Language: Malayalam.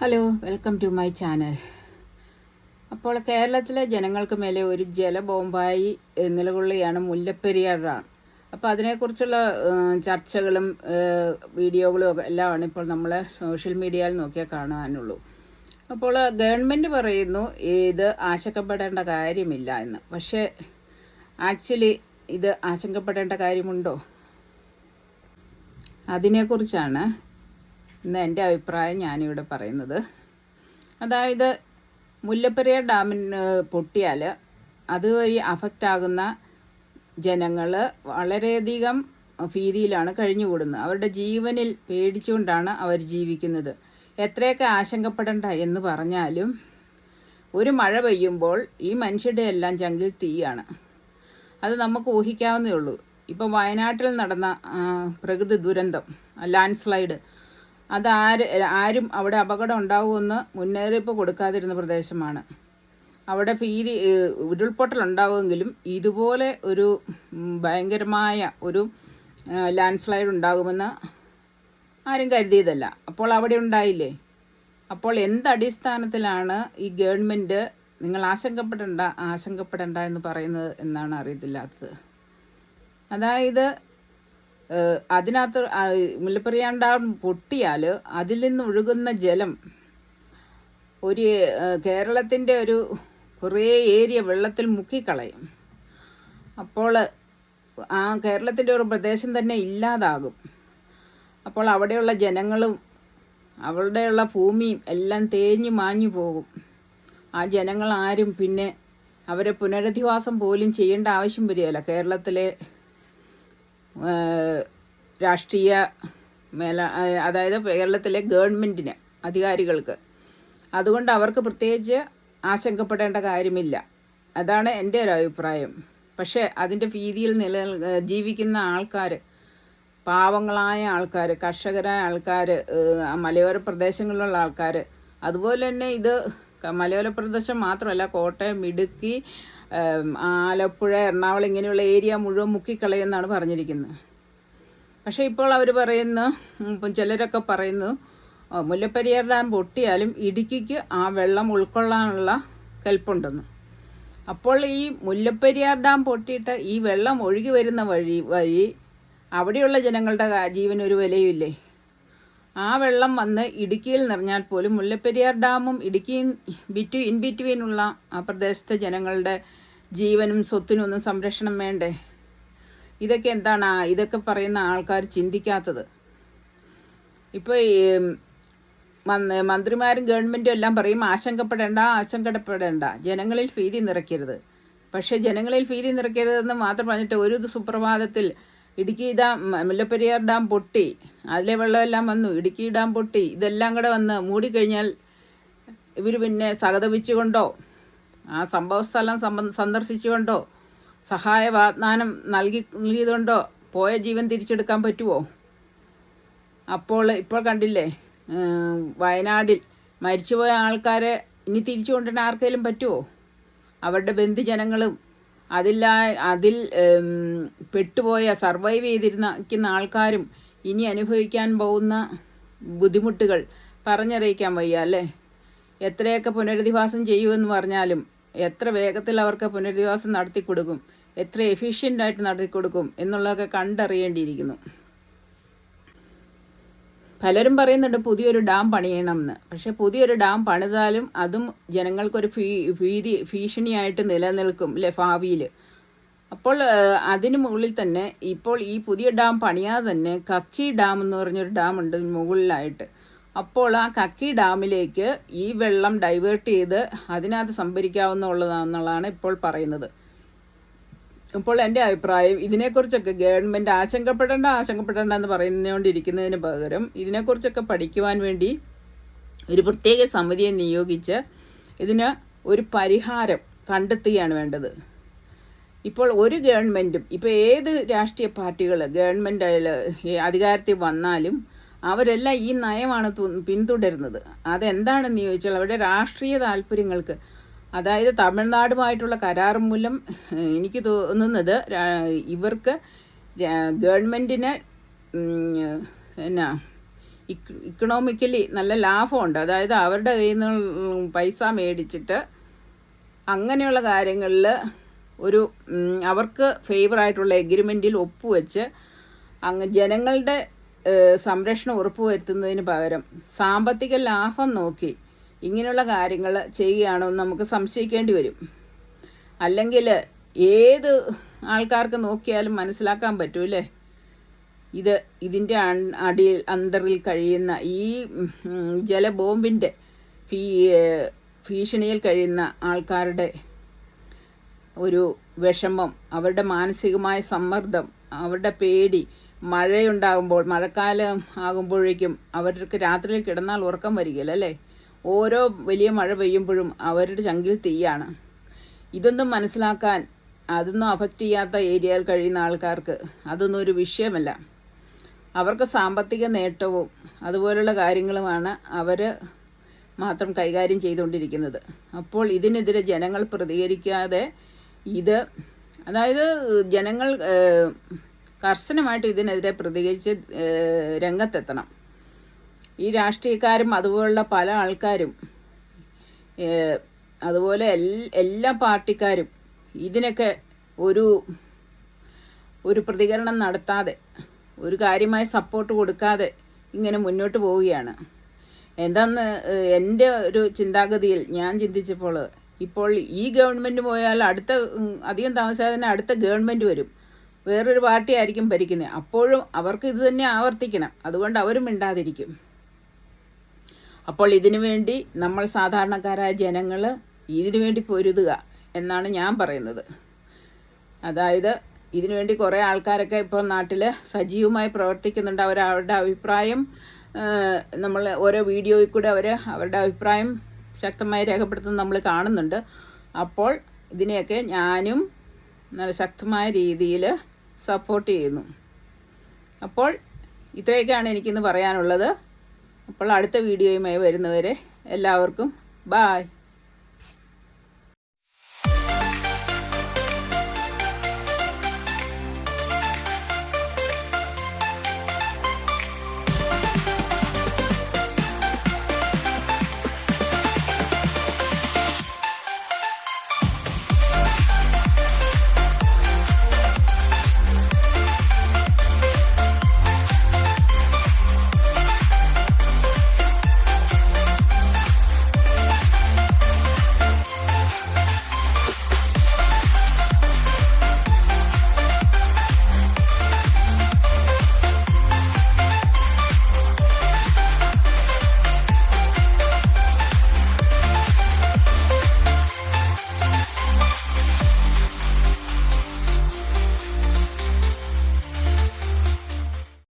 Hello welcome to my channel അപ്പോൾ കേരളത്തിലെ ജനങ്ങൾക്ക് മേലെ ഒരു ജലബോംബായി നിലകൊള്ളുകയാണ് മുല്ലപ്പെരിയാർ അപ്പോൾ അതിനെക്കുറിച്ചുള്ള ചർച്ചകളും വീഡിയോകളും ഒക്കെ എല്ലാമാണ് ഇപ്പോൾ നമ്മൾ സോഷ്യൽ മീഡിയയിൽ നോക്കിയാൽ കാണാനുള്ളൂ. അപ്പോൾ ഗവൺമെന്റ് പറയുന്നു ഇത് ആശങ്കപ്പെടേണ്ട കാര്യമില്ല എന്ന്. പക്ഷേ ആക്ച്വലി ഇത് ആശങ്കപ്പെടേണ്ട കാര്യമുണ്ടോ? അതിനെക്കുറിച്ചാണ് ഇന്ന് എന്റെ അഭിപ്രായം ഞാനിവിടെ പറയുന്നത്. അതായത് മുല്ലപ്പെരിയാർ ഡാമിന് പൊട്ടിയാൽ അതുവഴി അഫക്റ്റ് ആകുന്ന ജനങ്ങൾ വളരെയധികം ഭീതിയിലാണ് കഴിഞ്ഞുകൂടുന്നത്. അവരുടെ ജീവനിൽ പേടിച്ചുകൊണ്ടാണ് അവർ ജീവിക്കുന്നത്. എത്രയൊക്കെ ആശങ്കപ്പെടേണ്ട എന്ന് പറഞ്ഞാലും ഒരു മഴ പെയ്യുമ്പോൾ ഈ മനുഷ്യരുടെ എല്ലാം ചങ്കിൽ തീയാണ്. അത് നമുക്ക് ഊഹിക്കാവുന്നേ ഉള്ളൂ. ഇപ്പം വയനാട്ടിൽ നടന്ന പ്രകൃതി ദുരന്തം ലാൻഡ് സ്ലൈഡ് അത് ആര് അവിടെ അപകടം ഉണ്ടാവുമെന്ന് മുന്നറിയിപ്പ് കൊടുക്കാതിരുന്ന പ്രദേശമാണ്. അവിടെ ഭീതി ഉരുൾപൊട്ടലുണ്ടാവുമെങ്കിലും ഇതുപോലെ ഒരു ഭയങ്കരമായ ഒരു ലാൻഡ് സ്ലൈഡ് ഉണ്ടാകുമെന്ന് ആരും കരുതിയതല്ല. അപ്പോൾ അവിടെ ഉണ്ടായില്ലേ? അപ്പോൾ എന്തടിസ്ഥാനത്തിലാണ് ഈ ഗവൺമെന്റ് നിങ്ങൾ ആശങ്കപ്പെടേണ്ട ആശങ്കപ്പെടേണ്ട എന്ന് പറയുന്നത് എന്നാണ് അറിയത്തില്ലാത്തത്. അതായത് അതിനകത്ത് ഡാം പൊട്ടിയാൽ അതിൽ നിന്ന് ഒഴുകുന്ന ജലം ഒരു കേരളത്തിന്റെ ഒരു കുറേ ഏരിയ വെള്ളത്തിൽ മുക്കിക്കളയും. അപ്പോൾ ആ കേരളത്തിന്റെ ഒരു പ്രദേശം തന്നെ ഇല്ലാതാകും. അപ്പോൾ അവിടെയുള്ള ജനങ്ങളും അവളുടെയുള്ള ഭൂമിയും എല്ലാം തേഞ്ഞു മാഞ്ഞു പോകും. ആ ജനങ്ങൾ ആരും പിന്നെ അവരെ പുനരധിവാസം പോലും ചെയ്യേണ്ട ആവശ്യം വരികയില്ല. കേരളത്തിലെ രാഷ്ട്രീയ മേല അതായത് കേരളത്തിലെ ഗവൺമെന്റിന് അധികാരികൾക്ക്. അതുകൊണ്ട് അവർക്ക് പ്രത്യേകിച്ച് ആശങ്കപ്പെടേണ്ട കാര്യമില്ല. അതാണ് എന്റെ ഒരു അഭിപ്രായം. പക്ഷേ അതിന്റെ ഭീതിയിൽ നില ജീവിക്കുന്ന ആൾക്കാർ പാവങ്ങളായ ആൾക്കാർ കർഷകരായ ആൾക്കാർ മലയോര പ്രദേശങ്ങളിലുള്ള ആൾക്കാർ അതുപോലെ തന്നെ ഇത് മലയോര പ്രദേശം മാത്രമല്ല കോട്ടയം ഇടുക്കി ആലപ്പുഴ എറണാകുളം ഇങ്ങനെയുള്ള ഏരിയ മുഴുവൻ മുക്കിക്കളയെന്നാണ് പറഞ്ഞിരിക്കുന്നത്. പക്ഷേ ഇപ്പോൾ അവർ പറയുന്നു ഇപ്പം ചിലരൊക്കെ പറയുന്നു "ആ, മുല്ലപ്പെരിയാർ ഡാം പൊട്ടിയാലും ഇടുക്കിക്ക് ആ വെള്ളം ഉൾക്കൊള്ളാനുള്ള കെൽപ്പുണ്ടെന്ന്. അപ്പോൾ ഈ മുല്ലപ്പെരിയാർ ഡാം പൊട്ടിയിട്ട് ഈ വെള്ളം ഒഴുകി വരുന്ന വഴി വഴി അവിടെയുള്ള ജനങ്ങളുടെ ജീവനൊരു വിലയുമില്ലേ? ആ വെള്ളം വന്ന് ഇടുക്കിയിൽ നിറഞ്ഞാൽ പോലും മുല്ലപ്പെരിയാർ ഡാമും ഇടുക്കിയിൽ ബിറ്റു ഇൻ ബിറ്റ്വീനുള്ള ആ പ്രദേശത്തെ ജനങ്ങളുടെ ജീവനും സ്വത്തിനും ഒന്നും സംരക്ഷണം വേണ്ടേ? ഇതൊക്കെ എന്താണ് ഇതൊക്കെ പറയുന്ന ആൾക്കാർ ചിന്തിക്കാത്തത്. ഇപ്പോൾ മന്ത്രിമാരും ഗവൺമെന്റും എല്ലാം പറയും ആശങ്കപ്പെടേണ്ട ആശങ്കപ്പെടേണ്ട. ജനങ്ങളിൽ ഭീതി നിറയ്ക്കരുത്. പക്ഷേ ജനങ്ങളിൽ ഭീതി നിറയ്ക്കരുതെന്ന് മാത്രം പറഞ്ഞിട്ട് ഒരു സുപ്രഭാതത്തിൽ ഇടുക്കി ഡാം മുല്ലപ്പെരിയാർ ഡാം പൊട്ടി. അതിലെ വെള്ളമെല്ലാം വന്നു. ഇടുക്കി ഡാം പൊട്ടി. ഇതെല്ലാം കൂടെ വന്ന് മൂടിക്കഴിഞ്ഞാൽ ഇവർ പിന്നെ സഹതപിച്ചുകൊണ്ടോ ആ സംഭവ സ്ഥലം സന്ദർശിച്ചുകൊണ്ടോ സഹായ വാഗ്ദാനം നൽകി നൽകിയതുകൊണ്ടോ പോയ ജീവൻ തിരിച്ചെടുക്കാൻ പറ്റുമോ അപ്പോൾ ഇപ്പോൾ കണ്ടില്ലേ വയനാടിൽ മരിച്ചുപോയ ആൾക്കാരെ ഇനി തിരിച്ചു കൊണ്ടുവരാൻ ആർക്കെങ്കിലും പറ്റുമോ അവരുടെ ബന്ധുജനങ്ങളും അതില്ല അതിൽ പെട്ടുപോയ സർവൈവ് ചെയ്തിരുന്ന ആൾക്കാരും ഇനി അനുഭവിക്കാൻ പോകുന്ന ബുദ്ധിമുട്ടുകൾ പറഞ്ഞറിയിക്കാൻ വയ്യ അല്ലേ? എത്രയൊക്കെ പുനരധിവാസം ചെയ്യുമെന്ന് പറഞ്ഞാലും എത്ര വേഗത്തിൽ അവർക്ക് പുനരധിവാസം നടത്തി കൊടുക്കും എത്ര എഫിഷ്യന്റായിട്ട് നടത്തി കൊടുക്കും എന്നുള്ളതൊക്കെ കണ്ടറിയേണ്ടിയിരിക്കുന്നു. പലരും പറയുന്നുണ്ട് പുതിയൊരു ഡാം പണിയണം എന്ന് പക്ഷെ പുതിയൊരു ഡാം പണിതാലും അതും ജനങ്ങൾക്കൊരു ഭീ ഭീതി ഭീഷണിയായിട്ട് നിലനിൽക്കും അല്ലെ ഭാവിയിൽ അപ്പോൾ അതിനു മുകളിൽ തന്നെ ഇപ്പോൾ ഈ പുതിയ ഡാം പണിയാതെ തന്നെ കക്കി ഡാം എന്ന് പറഞ്ഞൊരു ഡാം ഉണ്ട് മുകളിലായിട്ട്. അപ്പോൾ ആ കക്കി ഡാമിലേക്ക് ഈ വെള്ളം ഡൈവേർട്ട് ചെയ്ത് അതിനകത്ത് സംഭരിക്കാവുന്നുള്ളതാണെന്നുള്ളതാണ് ഇപ്പോൾ പറയുന്നത്. ഇപ്പോൾ എന്റെ അഭിപ്രായം ഇതിനെക്കുറിച്ചൊക്കെ ഗവൺമെന്റ് ആശങ്കപ്പെടേണ്ട ആശങ്കപ്പെടേണ്ട എന്ന് പറയുന്നതുകൊണ്ടിരിക്കുന്നതിന് പകരം ഇതിനെക്കുറിച്ചൊക്കെ പഠിക്കുവാൻ വേണ്ടി ഒരു പ്രത്യേക സമിതിയെ നിയോഗിച്ച് ഇതിന് ഒരു പരിഹാരം കണ്ടെത്തുകയാണ് വേണ്ടത്. ഇപ്പോൾ ഒരു ഗവൺമെന്റും ഇപ്പോൾ ഏത് രാഷ്ട്രീയ പാർട്ടികൾ ഗവൺമെന്റ് അധികാരത്തിൽ വന്നാലും അവരെല്ലാം ഈ നയമാണ് പിന്തുടരുന്നത്. അതെന്താണെന്ന് ചോദിച്ചാൽ അവരുടെ രാഷ്ട്രീയ താല്പര്യങ്ങൾക്ക് അതായത് തമിഴ്നാടുമായിട്ടുള്ള കരാർ മൂലം എനിക്ക് തോന്നുന്നത് ഇവർക്ക് ഗവൺമെന്റിന് എന്നാ ഇക്കണോമിക്കലി നല്ല ലാഭമുണ്ട്. അതായത് അവരുടെ കയ്യിൽ നിന്ന് പൈസ മേടിച്ചിട്ട് അങ്ങനെയുള്ള കാര്യങ്ങളിൽ ഒരു അവർക്ക് ഫേവറായിട്ടുള്ള എഗ്രിമെന്റിൽ ഒപ്പുവെച്ച് അങ്ങ് ജനങ്ങളുടെ സംരക്ഷണം ഉറപ്പുവരുത്തുന്നതിന് പകരം സാമ്പത്തിക ലാഭം നോക്കി ഇങ്ങനെയുള്ള കാര്യങ്ങൾ ചെയ്യുകയാണോ എന്ന് നമുക്ക് സംശയിക്കേണ്ടി വരും. അല്ലെങ്കിൽ ഏത് ആൾക്കാർക്ക് നോക്കിയാലും മനസ്സിലാക്കാൻ പറ്റൂലേ ഇത് ഇതിന്റെ അടിയിൽ അന്തറിൽ കഴിയുന്ന ഈ ജലബോംബിന്റെ ഭീ ഭീഷണിയിൽ കഴിയുന്ന ആൾക്കാരുടെ ഒരു വിഷമം അവരുടെ മാനസികമായ സമ്മർദ്ദം അവരുടെ പേടി മഴയുണ്ടാകുമ്പോൾ മഴക്കാലം ആകുമ്പോഴേക്കും അവർക്ക് രാത്രിയിൽ കിടന്നാൽ ഉറക്കം വരികയില്ല അല്ലേ? ഓരോ വലിയ മഴ പെയ്യുമ്പോഴും അവരുടെ ചങ്കിൽ തീയാണ്. ഇതൊന്നും മനസ്സിലാക്കാൻ അതൊന്നും അഫക്റ്റ് ചെയ്യാത്ത ഏരിയയിൽ കഴിയുന്ന ആൾക്കാർക്ക് അതൊന്നും ഒരു വിഷയമല്ല. അവർക്ക് സാമ്പത്തിക നേട്ടവും അതുപോലുള്ള കാര്യങ്ങളുമാണ് അവർ മാത്രം കൈകാര്യം ചെയ്തുകൊണ്ടിരിക്കുന്നത്. അപ്പോൾ ഇതിനെതിരെ ജനങ്ങൾ പ്രതികരിക്കാതെ ഇത് അതായത് ജനങ്ങൾ കർശനമായിട്ട് ഇതിനെതിരെ പ്രതികരിച്ച് രംഗത്തെത്തണം. ഈ രാഷ്ട്രീയക്കാരും അതുപോലുള്ള പല ആൾക്കാരും അതുപോലെ എല്ലാ പാർട്ടിക്കാരും ഇതിനൊക്കെ ഒരു ഒരു പ്രതികരണം നടത്താതെ ഒരു കാര്യമായി സപ്പോർട്ട് കൊടുക്കാതെ ഇങ്ങനെ മുന്നോട്ട് പോവുകയാണ്. എന്താന്ന് എന്റെ ഒരു ചിന്താഗതിയിൽ ഞാൻ ചിന്തിച്ചപ്പോൾ ഇപ്പോൾ ഈ ഗവൺമെന്റ് പോയാൽ അടുത്ത അധികം താമസിയാതെ തന്നെ അടുത്ത ഗവൺമെന്റ് വരും. വേറൊരു പാർട്ടി ആയിരിക്കും ഭരിക്കുന്നത്. അപ്പോഴും അവർക്ക് ഇത് തന്നെ ആവർത്തിക്കണം. അതുകൊണ്ട് അവരും മിണ്ടാതിരിക്കും. അപ്പോൾ ഇതിനു വേണ്ടി നമ്മൾ സാധാരണക്കാരായ ജനങ്ങൾ ഇതിനു വേണ്ടി പൊരുതുക എന്നാണ് ഞാൻ പറയുന്നത്. അതായത് ഇതിനു വേണ്ടി കുറേ ആൾക്കാരൊക്കെ ഇപ്പോൾ നാട്ടിൽ സജീവമായി പ്രവർത്തിക്കുന്നുണ്ട്. അവർ അവരുടെ അഭിപ്രായം നമ്മൾ ഓരോ വീഡിയോയിൽ കൂടെ അവർ അവരുടെ അഭിപ്രായം ശക്തമായി രേഖപ്പെടുത്തുന്നത് നമ്മൾ കാണുന്നുണ്ട്. അപ്പോൾ ഇതിനെയൊക്കെ ഞാനും നല്ല ശക്തമായ രീതിയിൽ സപ്പോർട്ട് ചെയ്യുന്നു. അപ്പോൾ ഇത്രയൊക്കെയാണ് എനിക്കിന്ന് പറയാനുള്ളത്. അപ്പോൾ അടുത്ത വീഡിയോയുമായി വരുന്നവരെ എല്ലാവർക്കും ബായ്